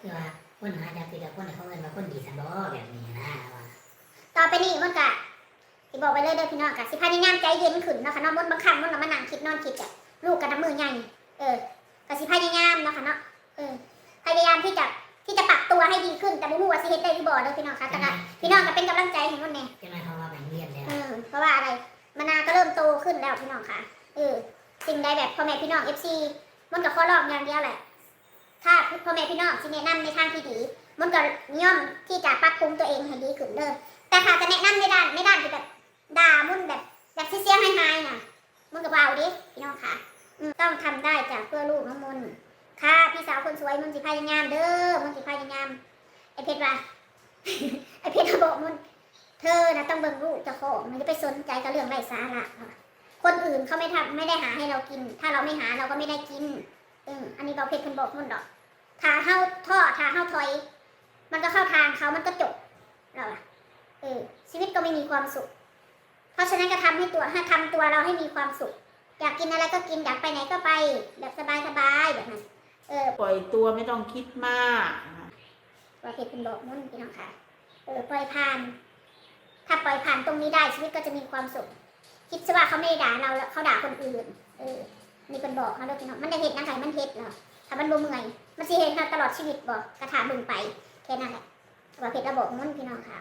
คือว่าคนหาจากคือแต่คนเขาเอินว่าคนดีสันบ่แบบนี้นะว่าต่อไปนี้มันกะที่บอกไปเลยเด้อพี่น้องกะสิพยายามใจเย็นขึ้นเนาะค่ะเนาะมดบางครั้งมันก็มานั่งคิดนอนคิดอะลูกกับน้ำมือใหญ่เออกะสิพยายามเนาะค่ะเนาะเออพยายามที่จะที่จะปรับตัวให้ดีขึ้นแต่บ่รู้ว่าสิเฮ็ดได้หรือบ่เด้อพี่น้องค่ะแต่ก็พี่น้องก็เป็นกำลังใจให้มันแน่เป็นหมายความว่าแบ่งเรียนแล้วเออเพราะว่าอะไรมานาก็เริ่มโตขึ้นแล้วพี่น้องค่ะเออสิ่งใดแบบพ่อแม่พี่น้อง FC มันก็ขอร้องอย่างเดียวแหละ ถ้าพ่อแม่พี่น้องสิแนะนำในทางที่ดี มันก็ย่อมที่จะปรับปรุงตัวเองให้ดีขึ้นเด้อแต่ถ้าจะแนะนำในด้านในด้านที่แบบด่ามุ่นแบบแบบเสียๆหายน่ะมันก็เบาดิพี่น้องค่ะต้องทำได้จากเพื่อลูกน้องมนค่ะพี่สาวคนสวยมึงสิพยายามเด้อมึงสิพยายามไอเพชรว่าไอเพชรบอกมึงเธอนะต้องเบิ่งลูกจ้าของมันจะไปสนใจกับเรื่องไร้สาระคนอื่นเขาไม่ทำไม่ได้หาให้เรากิน ถ้าเราไม่หาเราก็ไม่ได้กิน อืมอันนี้เบาเพชรเพิ่นบอกมันดอกถ้าเฮาท่อถ้าเฮาถอย มันก็เข้าทางเขามันก็จบเราอะเออชีวิตก็ไม่มีความสุข เพราะฉะนั้นก็ทำให้ตัวให้ทำตัวเราให้มีความสุข อยากกินอะไรก็กินอยากไปไหนก็ไป แบบสบายๆแบบนั้นเออปล่อยตัวไม่ต้องคิดมากนะคะว่าเพชรเป็นบอกมุ่นพี่น้องค่ะเออปล่อยผ่าน ถ้าปล่อยผ่านตรงนี้ได้ชีวิตก็จะมีความสุข คิดซะว่าเขาไม่ได้ด่าเราแล้วเขาด่าคนอื่น เออนี่เป็น บอกเขาเลยพี่น้องมันได้เห็นนะไงมันเห็ดเหรอถ้ามันบ่เมื่อยมันสิเห็นเราตลอดชีวิตบอกกระถาบึงไปแค่นั้นแหละว่าเพชรระบบมุ่นพี่น้องค่ะ